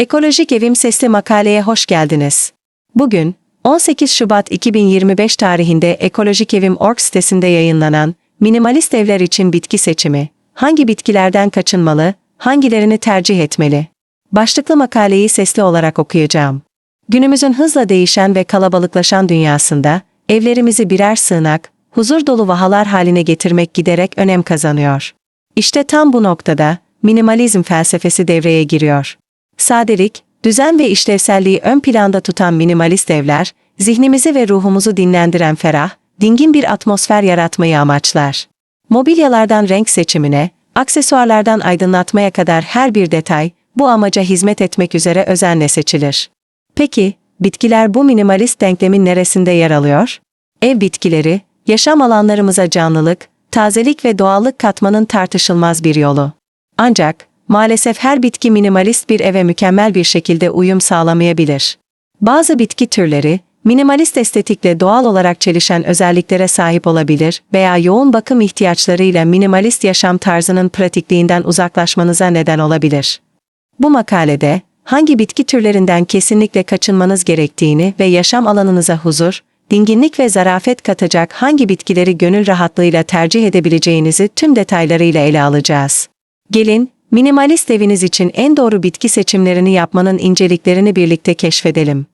Ekolojik Evim Sesli makaleye hoş geldiniz. Bugün, 18 Şubat 2025 tarihinde Ekolojik Evim org sitesinde yayınlanan Minimalist Evler için Bitki Seçimi, hangi bitkilerden kaçınmalı, hangilerini tercih etmeli? Başlıklı makaleyi sesli olarak okuyacağım. Günümüzün hızla değişen ve kalabalıklaşan dünyasında, evlerimizi birer sığınak, huzur dolu vahalar haline getirmek giderek önem kazanıyor. İşte tam bu noktada, minimalizm felsefesi devreye giriyor. Sadelik, düzen ve işlevselliği ön planda tutan minimalist evler, zihnimizi ve ruhumuzu dinlendiren ferah, dingin bir atmosfer yaratmayı amaçlar. Mobilyalardan renk seçimine, aksesuarlardan aydınlatmaya kadar her bir detay, bu amaca hizmet etmek üzere özenle seçilir. Peki, bitkiler bu minimalist denklemin neresinde yer alıyor? Ev bitkileri, yaşam alanlarımıza canlılık, tazelik ve doğallık katmanın tartışılmaz bir yolu. Ancak, maalesef her bitki minimalist bir eve mükemmel bir şekilde uyum sağlamayabilir. Bazı bitki türleri, minimalist estetikle doğal olarak çelişen özelliklere sahip olabilir veya yoğun bakım ihtiyaçlarıyla minimalist yaşam tarzının pratikliğinden uzaklaşmanıza neden olabilir. Bu makalede, hangi bitki türlerinden kesinlikle kaçınmanız gerektiğini ve yaşam alanınıza huzur, dinginlik ve zarafet katacak hangi bitkileri gönül rahatlığıyla tercih edebileceğinizi tüm detaylarıyla ele alacağız. Gelin, minimalist eviniz için en doğru bitki seçimlerini yapmanın inceliklerini birlikte keşfedelim.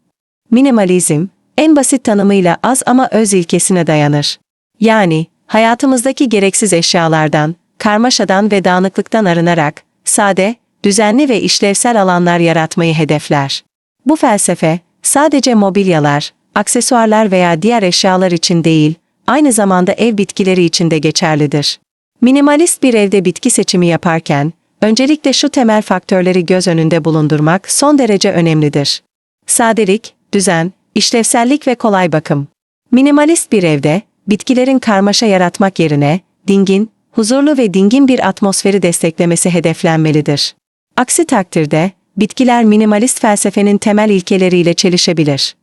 Minimalizm, en basit tanımıyla az ama öz ilkesine dayanır. Yani, hayatımızdaki gereksiz eşyalardan, karmaşadan ve dağınıklıktan arınarak, sade, düzenli ve işlevsel alanlar yaratmayı hedefler. Bu felsefe, sadece mobilyalar, aksesuarlar veya diğer eşyalar için değil, aynı zamanda ev bitkileri için de geçerlidir. Minimalist bir evde bitki seçimi yaparken, öncelikle şu temel faktörleri göz önünde bulundurmak son derece önemlidir. Sadelik, düzen, işlevsellik ve kolay bakım. Minimalist bir evde, bitkilerin karmaşa yaratmak yerine, dingin, huzurlu ve dingin bir atmosferi desteklemesi hedeflenmelidir. Aksi takdirde, bitkiler minimalist felsefenin temel ilkeleriyle çelişebilir.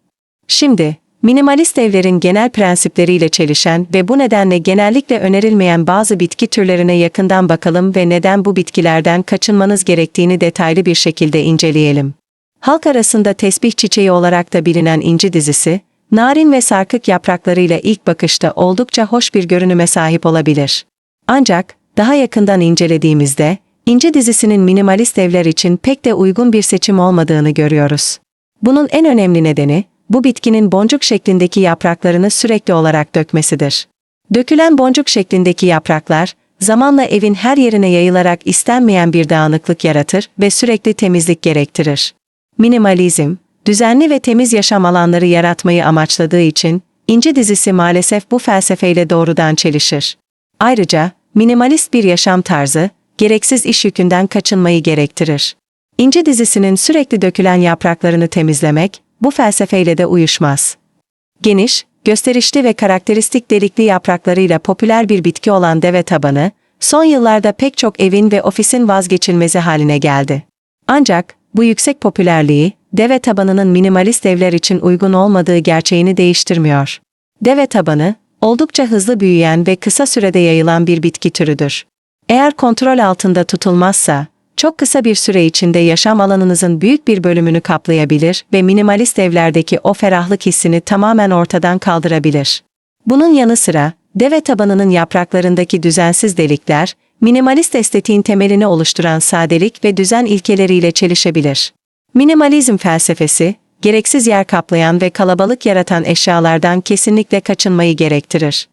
Şimdi, minimalist evlerin genel prensipleriyle çelişen ve bu nedenle genellikle önerilmeyen bazı bitki türlerine yakından bakalım ve neden bu bitkilerden kaçınmanız gerektiğini detaylı bir şekilde inceleyelim. Halk arasında tesbih çiçeği olarak da bilinen inci dizisi, narin ve sarkık yapraklarıyla ilk bakışta oldukça hoş bir görünüme sahip olabilir. Ancak, daha yakından incelediğimizde, inci dizisinin minimalist evler için pek de uygun bir seçim olmadığını görüyoruz. Bunun en önemli nedeni, bu bitkinin boncuk şeklindeki yapraklarını sürekli olarak dökmesidir. Dökülen boncuk şeklindeki yapraklar, zamanla evin her yerine yayılarak istenmeyen bir dağınıklık yaratır ve sürekli temizlik gerektirir. Minimalizm, düzenli ve temiz yaşam alanları yaratmayı amaçladığı için, ince dizisi maalesef bu felsefeyle doğrudan çelişir. Ayrıca, minimalist bir yaşam tarzı, gereksiz iş yükünden kaçınmayı gerektirir. İnce dizisinin sürekli dökülen yapraklarını temizlemek, bu felsefeyle de uyuşmaz. Geniş, gösterişli ve karakteristik delikli yapraklarıyla popüler bir bitki olan deve tabanı, son yıllarda pek çok evin ve ofisin vazgeçilmezi haline geldi. Ancak, bu yüksek popülerliği, deve tabanının minimalist evler için uygun olmadığı gerçeğini değiştirmiyor. Deve tabanı, oldukça hızlı büyüyen ve kısa sürede yayılan bir bitki türüdür. Eğer kontrol altında tutulmazsa, çok kısa bir süre içinde yaşam alanınızın büyük bir bölümünü kaplayabilir ve minimalist evlerdeki o ferahlık hissini tamamen ortadan kaldırabilir. Bunun yanı sıra, deve tabanının yapraklarındaki düzensiz delikler, minimalist estetiğin temelini oluşturan sadelik ve düzen ilkeleriyle çelişebilir. Minimalizm felsefesi, gereksiz yer kaplayan ve kalabalık yaratan eşyalardan kesinlikle kaçınmayı gerektirir.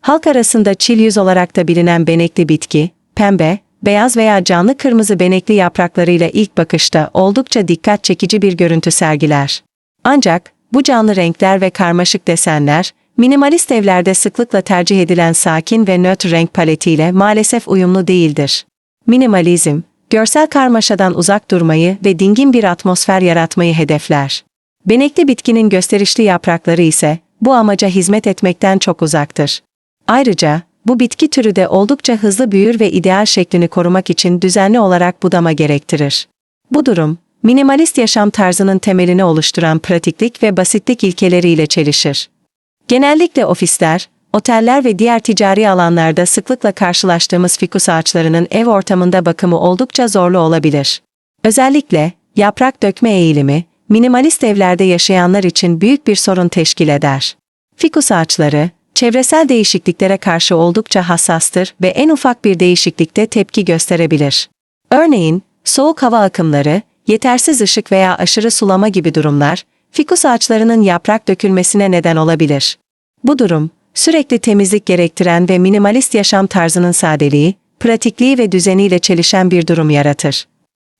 Halk arasında çil yüz olarak da bilinen benekli bitki, pembe, beyaz veya canlı kırmızı benekli yapraklarıyla ilk bakışta oldukça dikkat çekici bir görüntü sergiler. Ancak, bu canlı renkler ve karmaşık desenler, minimalist evlerde sıklıkla tercih edilen sakin ve nötr renk paletiyle maalesef uyumlu değildir. Minimalizm, görsel karmaşadan uzak durmayı ve dingin bir atmosfer yaratmayı hedefler. Benekli bitkinin gösterişli yaprakları ise, bu amaca hizmet etmekten çok uzaktır. Ayrıca, bu bitki türü de oldukça hızlı büyür ve ideal şeklini korumak için düzenli olarak budama gerektirir. Bu durum, minimalist yaşam tarzının temelini oluşturan pratiklik ve basitlik ilkeleriyle çelişir. Genellikle ofisler, oteller ve diğer ticari alanlarda sıklıkla karşılaştığımız fikus ağaçlarının ev ortamında bakımı oldukça zorlu olabilir. Özellikle, yaprak dökme eğilimi, minimalist evlerde yaşayanlar için büyük bir sorun teşkil eder. Fikus ağaçları, çevresel değişikliklere karşı oldukça hassastır ve en ufak bir değişiklikte tepki gösterebilir. Örneğin, soğuk hava akımları, yetersiz ışık veya aşırı sulama gibi durumlar, fikus ağaçlarının yaprak dökülmesine neden olabilir. Bu durum, sürekli temizlik gerektiren ve minimalist yaşam tarzının sadeliği, pratikliği ve düzeniyle çelişen bir durum yaratır.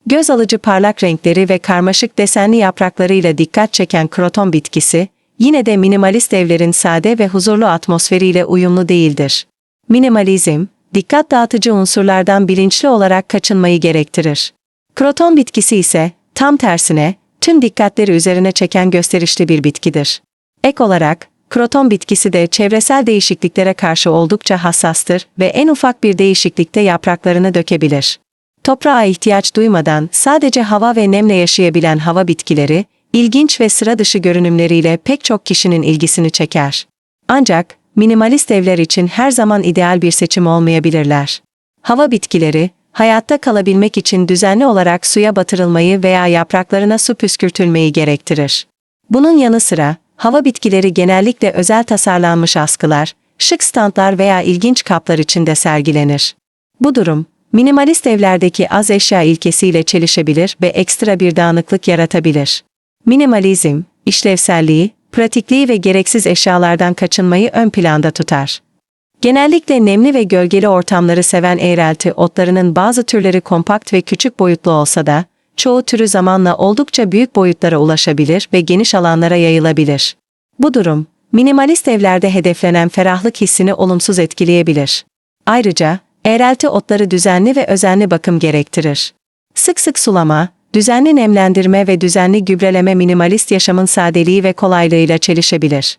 Göz alıcı parlak renkleri ve karmaşık desenli yapraklarıyla dikkat çeken kroton bitkisi, yine de minimalist evlerin sade ve huzurlu atmosferiyle uyumlu değildir. Minimalizm, dikkat dağıtıcı unsurlardan bilinçli olarak kaçınmayı gerektirir. Kroton bitkisi ise, tam tersine, tüm dikkatleri üzerine çeken gösterişli bir bitkidir. Ek olarak, kroton bitkisi de çevresel değişikliklere karşı oldukça hassastır ve en ufak bir değişiklikte yapraklarını dökebilir. Toprağa ihtiyaç duymadan sadece hava ve nemle yaşayabilen hava bitkileri, ilginç ve sıra dışı görünümleriyle pek çok kişinin ilgisini çeker. Ancak, minimalist evler için her zaman ideal bir seçim olmayabilirler. Hava bitkileri, hayatta kalabilmek için düzenli olarak suya batırılmayı veya yapraklarına su püskürtülmeyi gerektirir. Bunun yanı sıra, hava bitkileri genellikle özel tasarlanmış askılar, şık standlar veya ilginç kaplar içinde sergilenir. Bu durum, minimalist evlerdeki az eşya ilkesiyle çelişebilir ve ekstra bir dağınıklık yaratabilir. Minimalizm, işlevselliği, pratikliği ve gereksiz eşyalardan kaçınmayı ön planda tutar. Genellikle nemli ve gölgeli ortamları seven eğrelti otlarının bazı türleri kompakt ve küçük boyutlu olsa da, çoğu türü zamanla oldukça büyük boyutlara ulaşabilir ve geniş alanlara yayılabilir. Bu durum, minimalist evlerde hedeflenen ferahlık hissini olumsuz etkileyebilir. Ayrıca, eğrelti otları düzenli ve özenli bakım gerektirir. Sık sık sulama, düzenli nemlendirme ve düzenli gübreleme minimalist yaşamın sadeliği ve kolaylığıyla çelişebilir.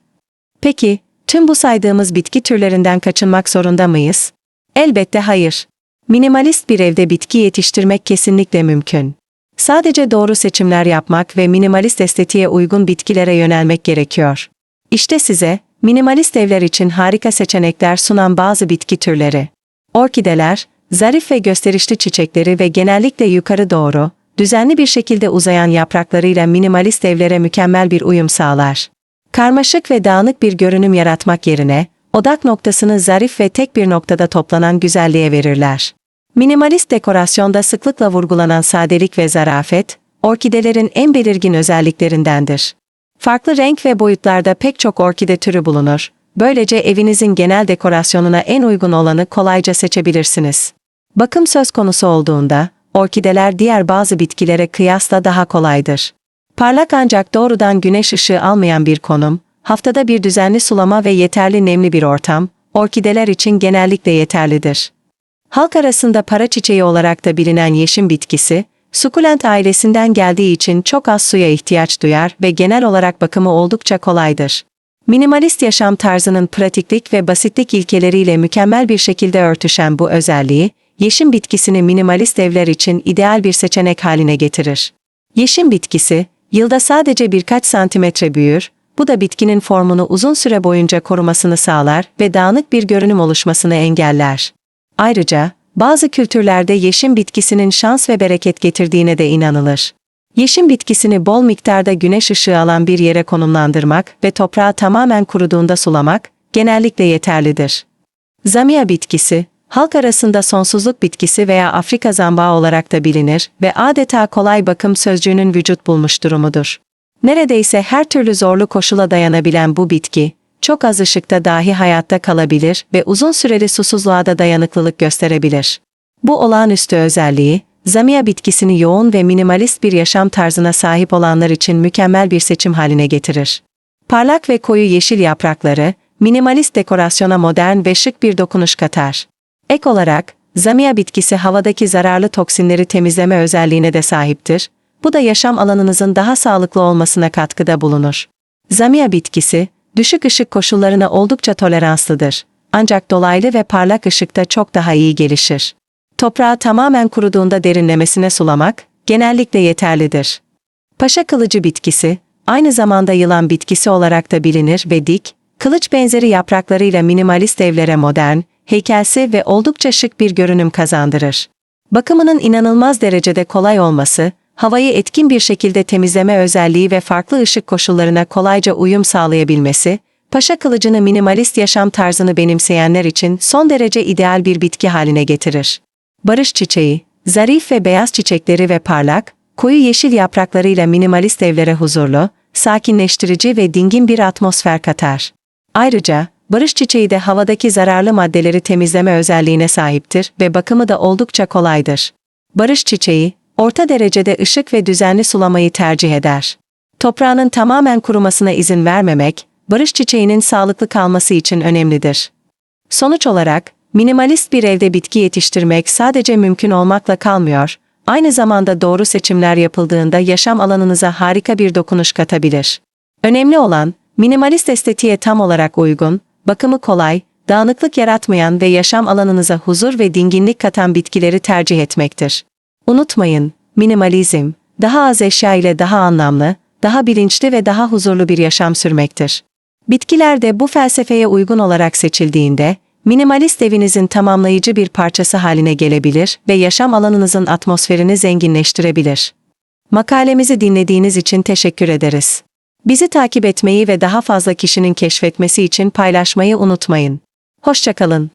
Peki, tüm bu saydığımız bitki türlerinden kaçınmak zorunda mıyız? Elbette hayır. Minimalist bir evde bitki yetiştirmek kesinlikle mümkün. Sadece doğru seçimler yapmak ve minimalist estetiğe uygun bitkilere yönelmek gerekiyor. İşte size, minimalist evler için harika seçenekler sunan bazı bitki türleri. Orkideler, zarif ve gösterişli çiçekleri ve genellikle yukarı doğru, düzenli bir şekilde uzayan yapraklarıyla minimalist evlere mükemmel bir uyum sağlar. Karmaşık ve dağınık bir görünüm yaratmak yerine, odak noktasını zarif ve tek bir noktada toplanan güzelliğe verirler. Minimalist dekorasyonda sıklıkla vurgulanan sadelik ve zarafet, orkidelerin en belirgin özelliklerindendir. Farklı renk ve boyutlarda pek çok orkide türü bulunur. Böylece evinizin genel dekorasyonuna en uygun olanı kolayca seçebilirsiniz. Bakım söz konusu olduğunda, orkideler diğer bazı bitkilere kıyasla daha kolaydır. Parlak ancak doğrudan güneş ışığı almayan bir konum, haftada bir düzenli sulama ve yeterli nemli bir ortam, orkideler için genellikle yeterlidir. Halk arasında para çiçeği olarak da bilinen yeşim bitkisi, sukulent ailesinden geldiği için çok az suya ihtiyaç duyar ve genel olarak bakımı oldukça kolaydır. Minimalist yaşam tarzının pratiklik ve basitlik ilkeleriyle mükemmel bir şekilde örtüşen bu özelliği, yeşim bitkisini minimalist evler için ideal bir seçenek haline getirir. Yeşim bitkisi, yılda sadece birkaç santimetre büyür, bu da bitkinin formunu uzun süre boyunca korumasını sağlar ve dağınık bir görünüm oluşmasını engeller. Ayrıca, bazı kültürlerde yeşim bitkisinin şans ve bereket getirdiğine de inanılır. Yeşim bitkisini bol miktarda güneş ışığı alan bir yere konumlandırmak ve toprağı tamamen kuruduğunda sulamak, genellikle yeterlidir. Zamia bitkisi, halk arasında sonsuzluk bitkisi veya Afrika zambağı olarak da bilinir ve adeta kolay bakım sözcüğünün vücut bulmuş durumudur. Neredeyse her türlü zorlu koşula dayanabilen bu bitki, çok az ışıkta dahi hayatta kalabilir ve uzun süreli susuzluğa da dayanıklılık gösterebilir. Bu olağanüstü özelliği, Zamia bitkisini yoğun ve minimalist bir yaşam tarzına sahip olanlar için mükemmel bir seçim haline getirir. Parlak ve koyu yeşil yaprakları, minimalist dekorasyona modern ve şık bir dokunuş katar. Ek olarak, Zamia bitkisi havadaki zararlı toksinleri temizleme özelliğine de sahiptir. Bu da yaşam alanınızın daha sağlıklı olmasına katkıda bulunur. Zamia bitkisi, düşük ışık koşullarına oldukça toleranslıdır. Ancak dolaylı ve parlak ışıkta çok daha iyi gelişir. Toprağı tamamen kuruduğunda derinlemesine sulamak, genellikle yeterlidir. Paşa kılıcı bitkisi, aynı zamanda yılan bitkisi olarak da bilinir ve dik, kılıç benzeri yapraklarıyla minimalist evlere modern, heykelsi ve oldukça şık bir görünüm kazandırır. Bakımının inanılmaz derecede kolay olması, havayı etkin bir şekilde temizleme özelliği ve farklı ışık koşullarına kolayca uyum sağlayabilmesi, paşa kılıcını minimalist yaşam tarzını benimseyenler için son derece ideal bir bitki haline getirir. Barış çiçeği, zarif ve beyaz çiçekleri ve parlak, koyu yeşil yapraklarıyla minimalist evlere huzurlu, sakinleştirici ve dingin bir atmosfer katar. Ayrıca, barış çiçeği de havadaki zararlı maddeleri temizleme özelliğine sahiptir ve bakımı da oldukça kolaydır. Barış çiçeği, orta derecede ışık ve düzenli sulamayı tercih eder. Toprağının tamamen kurumasına izin vermemek, barış çiçeğinin sağlıklı kalması için önemlidir. Sonuç olarak, minimalist bir evde bitki yetiştirmek sadece mümkün olmakla kalmıyor, aynı zamanda doğru seçimler yapıldığında yaşam alanınıza harika bir dokunuş katabilir. Önemli olan, minimalist estetiğe tam olarak uygun, bakımı kolay, dağınıklık yaratmayan ve yaşam alanınıza huzur ve dinginlik katan bitkileri tercih etmektir. Unutmayın, minimalizm, daha az eşya ile daha anlamlı, daha bilinçli ve daha huzurlu bir yaşam sürmektir. Bitkiler de bu felsefeye uygun olarak seçildiğinde, minimalist evinizin tamamlayıcı bir parçası haline gelebilir ve yaşam alanınızın atmosferini zenginleştirebilir. Makalemizi dinlediğiniz için teşekkür ederiz. Bizi takip etmeyi ve daha fazla kişinin keşfetmesi için paylaşmayı unutmayın. Hoşçakalın.